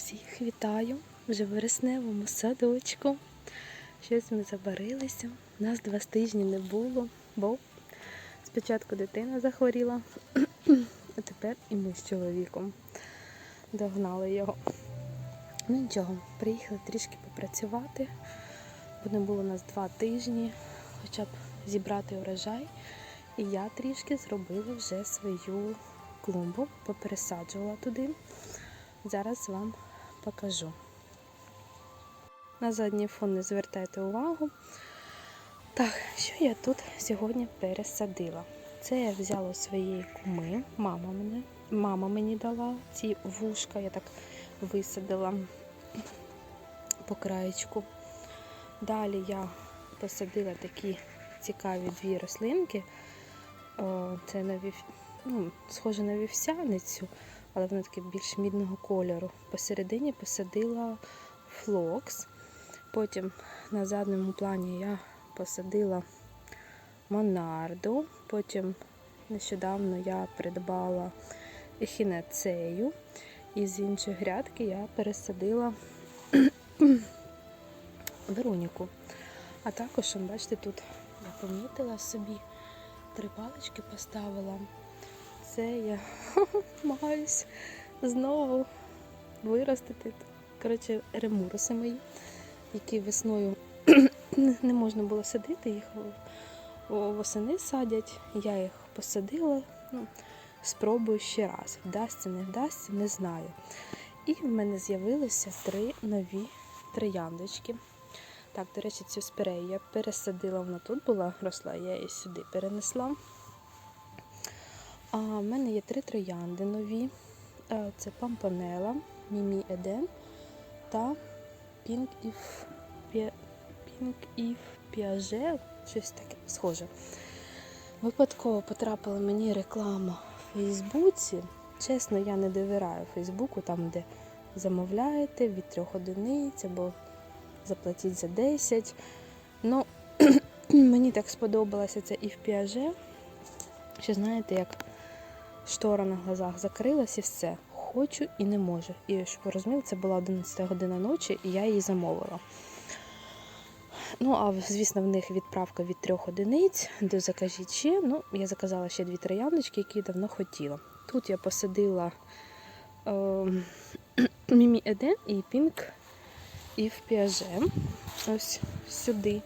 Всіх вітаю вже в вересневому садочку. Щось ми забарилися. Нас два тижні не було, бо спочатку дитина захворіла, а тепер і ми з чоловіком догнали його. Ну нічого, приїхали трішки попрацювати, бо не було нас два тижні, хоча б зібрати урожай. І я трішки зробила вже свою клумбу, попересаджувала туди. Зараз вам покажу. На задній фон не звертайте увагу. Так, що я тут сьогодні пересадила? Це я взяла у своєї куми. Мама мене, мама мені дала ці вушка, я так висадила по краєчку. Далі я посадила такі цікаві дві рослинки. Це на вів... ну, схоже на вівсяницю, але вона таке більш мідного кольору. Посередині посадила флокс. Потім на задньому плані я посадила монарду. Потім нещодавно я придбала ехінацею. І з іншої грядки я пересадила Вероніку. А також, бачите, тут я помітила собі, три палички поставила. Це я намагаюсь знову виростити. Коротше, ремуруси мої, які весною не можна було садити, їх восени садять. Я їх посадила. Ну, Спробую ще раз. Вдасться, не вдасться, не знаю. І в мене з'явилися три нові трояндочки. Так, до речі, цю спірею я пересадила, вона тут була, росла, я її сюди перенесла. А в мене є три троянди нові. Е, Це Пампонела, Мімі Еден та Pink If, Piaget, щось таке схоже. Випадково потрапила мені реклама в Фейсбуці. Чесно, я не довіряю Фейсбуку, там, де замовляєте від трьох одиниць або заплатіть за 10. Ну, мені так сподобалося це і в піаже. Що знаєте, як штора на глазах закрилась і все. Хочу і не можу. І щоб ви розуміли, це була 11 година ночі, і я її замовила. Ну, а звісно, в них відправка від трьох одиниць до закажіть ще. Ну, я заказала ще дві трояндочки, які давно хотіла. Тут я посадила е, Мімі Еден і Пінк і в піаже. Ось сюди.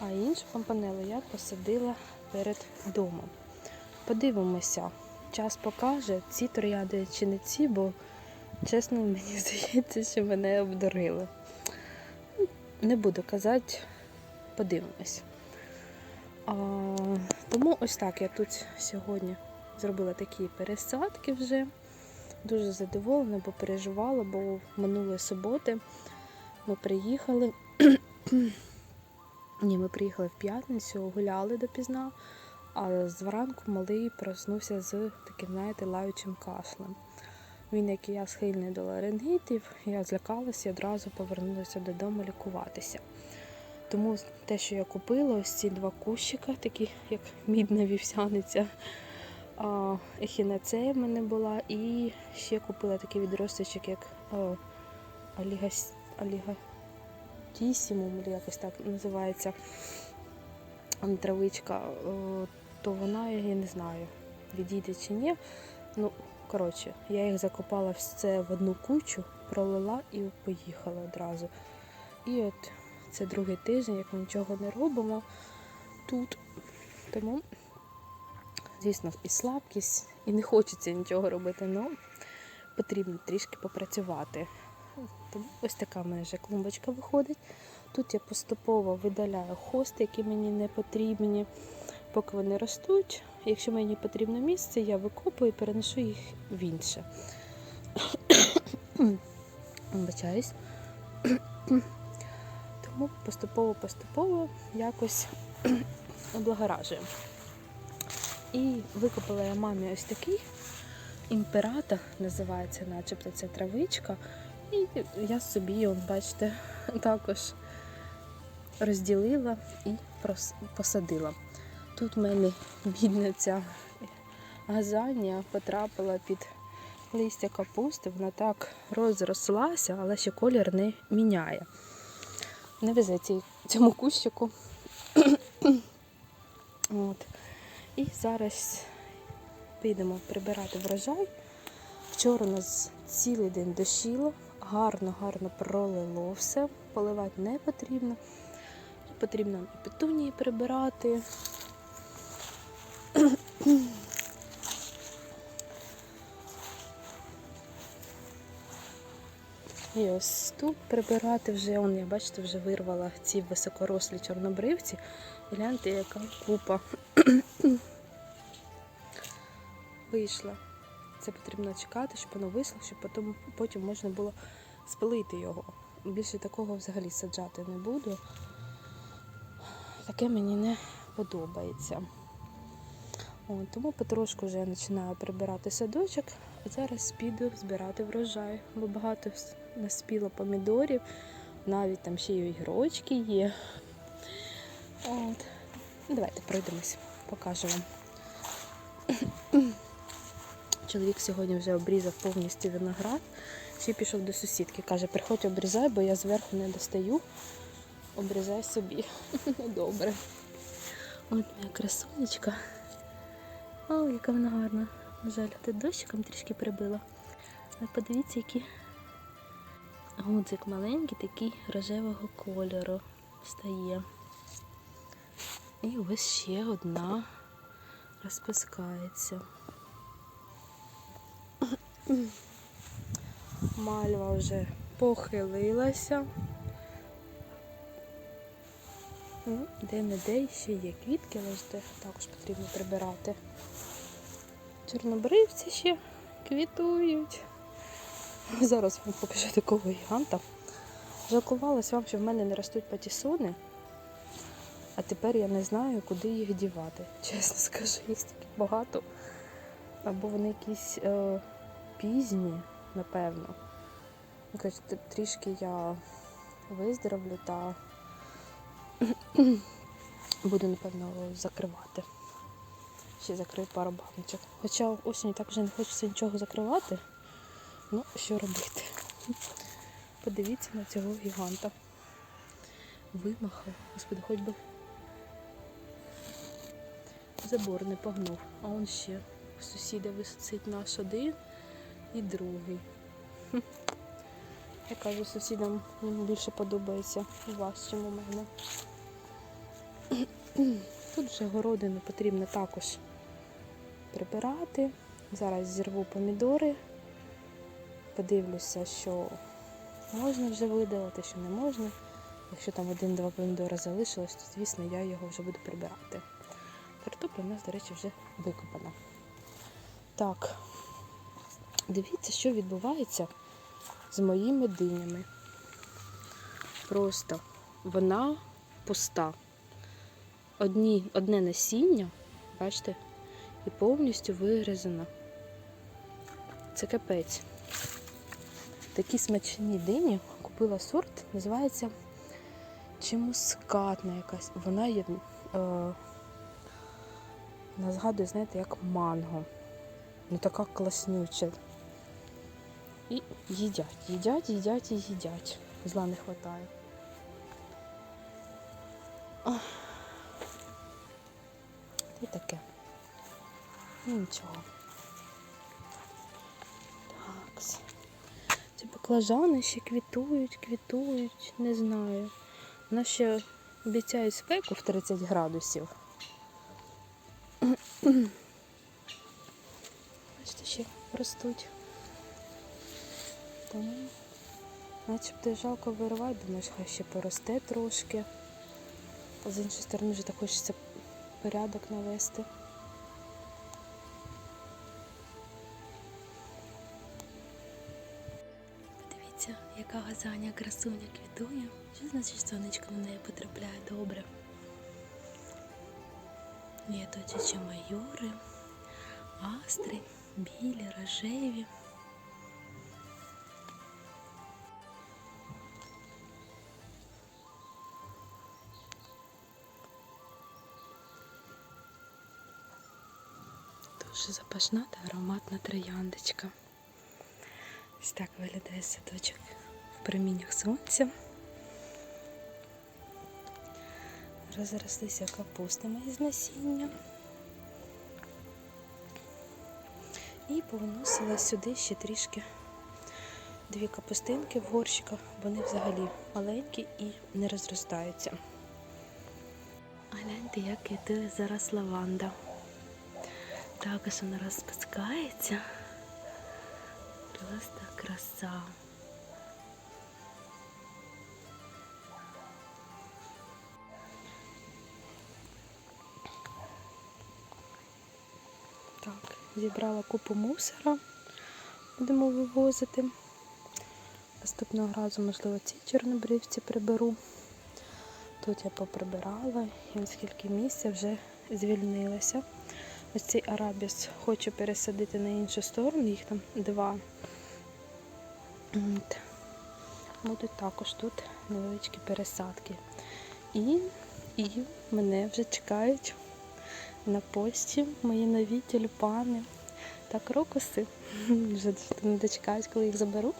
А іншу компанелу я посадила перед домом. Подивимося, час покаже, ці трояди чи не ці, бо чесно, мені здається, що мене обдурили. Не буду казати, подивимось. А, тому ось так я тут сьогодні зробила такі пересадки вже. Дуже задоволена, бо переживала, бо минулої суботи ми приїхали. Ні, ми приїхали в п'ятницю, гуляли допізна, а зранку малий проснувся з таким, знаєте, лаючим кашлем. Він, як і я, схильний до ларингітів, я злякалася і одразу повернулася додому лікуватися. Тому те, що я купила, ось ці два кущика, такі як мідна вівсяниця, ехінацея в мене була, і ще купила такий відросточок, як а, алігас, алігатісімум, якось так називається травичка, то вона, я не знаю, відійде чи ні. Ну, коротше, я їх закопала все в одну кучу, пролила і поїхала одразу. І от це другий тиждень, як ми нічого не робимо тут. Тому звісно, і слабкість, і не хочеться нічого робити, але потрібно трішки попрацювати. Ось така в мене вже клумбочка виходить. Тут я поступово видаляю хости, які мені не потрібні, поки вони ростуть. Якщо мені потрібно місце, я викопую і переношу їх в інше. Вибачаюсь. Тому поступово-поступово якось облагоражую. І викопала я мамі ось такий імперата, називається, начебто це травичка. І я собі, он, бачите, також розділила і посадила. Тут в мене бідна ця газання потрапила під листя капусти, вона так розрослася, але ще колір не міняє. Не везе цьому кущику. От. І зараз підемо прибирати врожай. Вчора у нас цілий день дощило, гарно, гарно пролило все, поливати не потрібно. Потрібно і петунії прибирати. І ось тут прибирати вже, он, я бачите, вже вирвала ці високорослі чорнобривці. Гляньте, яка купа вийшла. Це потрібно чекати, щоб воно висло, щоб потім, потім можна було спилити його. Більше такого взагалі саджати не буду. Таке мені не подобається. О, тому потрошку вже я починаю прибирати садочок, а зараз піду збирати врожай, бо багато наспіло помідорів, навіть там ще й огірочки є. От. Ну, Давайте пройдемось, покажу вам. Чоловік сьогодні вже обрізав повністю виноград. Ще пішов до сусідки. Каже, приходь обрізай, бо я зверху не достаю. Обрізай собі. Добре. От моя красунечка. О, яка вона гарна. На жаль, тут дощиком трішки прибила. Але подивіться, який гудзик маленький, такий рожевого кольору стає. І ось ще одна розпускається. Мальва вже похилилася. Ну, Де-не-де ще є квітки, але ж також потрібно прибирати. Чорнобривці ще квітують. Зараз вам покажу такого гіганта. Жалкувалась вам, що в мене не ростуть патісони, а тепер я не знаю, куди їх дівати. Чесно скажу, їх стільки багато. Або вони якісь е, пізні, напевно. Ну, коротше, т- трішки я виздоровлю та буду, напевно, закривати. Ще закрию пару баночок. Хоча осінь так вже не хочеться нічого закривати. Ну, що робити? Подивіться на цього гіганта. Вимахав. Господи, хоч би забор не погнув. А он ще сусіда висить наш один і другий. Я кажу, сусідам більше подобається у вас, чим у мене. Тут вже городину потрібно також прибирати. Зараз зірву помідори, подивлюся, що можна вже видалити, що не можна. Якщо там один-два помідори залишилось, то звісно я його вже буду прибирати. Картопля у нас, до речі, вже викопана. Так, дивіться, що відбувається з моїми динями. Просто вона пуста. Одні, одне насіння, бачите, і повністю вигризана. Це капець. Такі смачні дині купила сорт, називається чи мускатна якась. Вона є, е, згадує, знаєте, як манго. Ну така класнюча. І їдять, їдять, їдять і їдять. Зла не вистачає. І таке. Ну, нічого. Так. Ці баклажани ще квітують, квітують, не знаю. Вона ще обіцяє спеку в 30 градусів. Бачите, ще ростуть. Тому начебто жалко виривати, думаєш, хай ще поросте трошки. З іншої сторони вже так хочеться порядок навести. Подивіться, яка газаня красуня квітує. Що значить сонечко на неї потрапляє добре? Є тут ще майори, астри, білі, рожеві. Дуже запашна та ароматна трояндочка. Ось так виглядає садочок в проміннях сонця. Розрослися капустами із насіння. І повиносила сюди ще трішки дві капустинки в горщиках. Вони взагалі маленькі і не розростаються. Гляньте, як квітує зараз лаванда. Також вона розпускається. Просто краса. Так, зібрала купу мусора. Будемо вивозити. Наступного разу, можливо, ці чорнобривці приберу. Тут я поприбирала і наскільки місця вже звільнилося. Ось цей арабіс хочу пересадити на іншу сторону, їх там два. Будуть також тут невеличкі пересадки. І, і мене вже чекають на пості мої нові тюльпани та крокуси. Вже не дочекаюсь, коли їх заберу.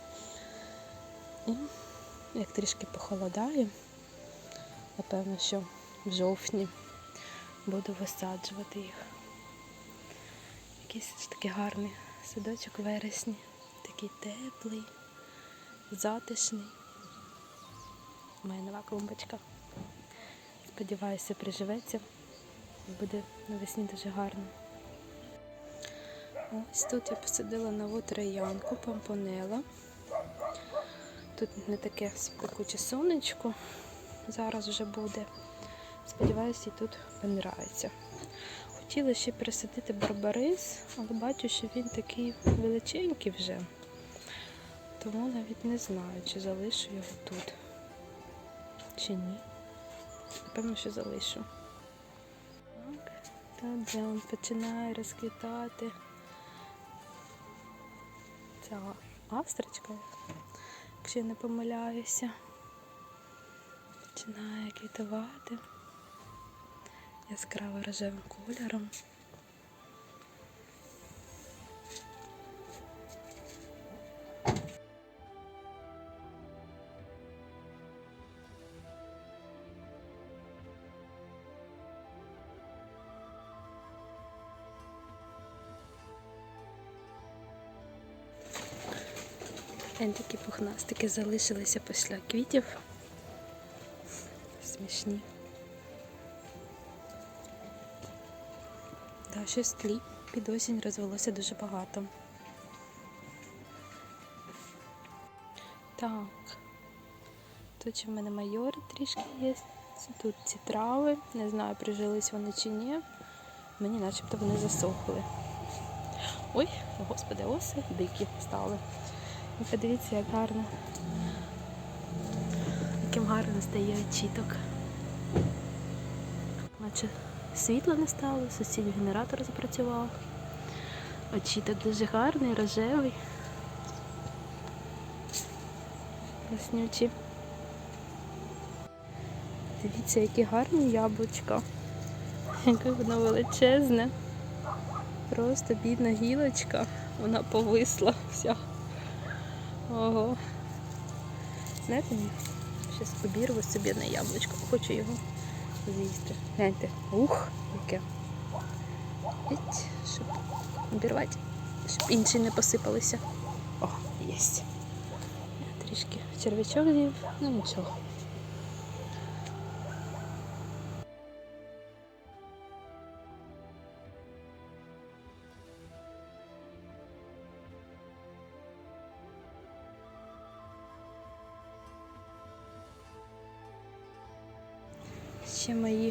І як трішки похолодає, напевно, що в жовтні буду висаджувати їх. Якийсь такий гарний садочок вересні, такий теплий, затишний. Моя нова клумбочка. Сподіваюся, приживеться буде навесні дуже гарно. Ось тут я посадила нову троянку, помпонела. Тут не таке спекуче сонечко, зараз вже буде. Сподіваюся, і тут понравиться. Хотіла ще пересадити барбарис, але бачу, що він такий величенький вже. Тому навіть не знаю, чи залишу його тут, чи ні. Напевно, що залишу. Так, та де він починає розквітати. Ця астрочка, якщо я не помиляюся, починає квітувати яскраво рожевим кольором. Такі пухнастики залишилися після квітів. Смішні. Щось тлі під осінь розвелося дуже багато. Так. Тут ще в мене майори трішки є. Тут ці трави. Не знаю, прижились вони чи ні. Мені начебто вони засохли. Ой, господи, оси дикі стали. І подивіться, як гарно. Яким гарно стає очіток. Наче світла не стало, сусідній генератор запрацював. Очіток дуже гарний, рожевий. Яснючі. Дивіться, які гарні яблучка. Яке воно величезне. Просто бідна гілочка. Вона повисла вся. Ого. Знаєте, зараз обірву собі на яблучко. Хочу його з'їсти. Гляньте. Ух, яке. Геть, щоб обірвати, щоб інші не посипалися. О, єсть. Трішки червячок з'їв, ну нічого.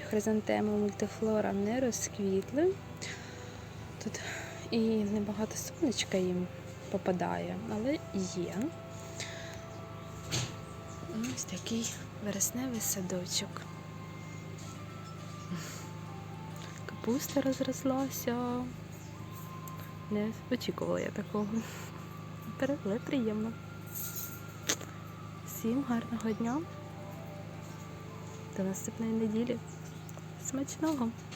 Хризантеми мультифлора не розквітли. Тут і небагато сонечка їм попадає, але є. Ось такий вересневий садочок. Капуста розрослася. Не очікувала я такого. Але приємно. Всім гарного дня. До наступної неділі. much love.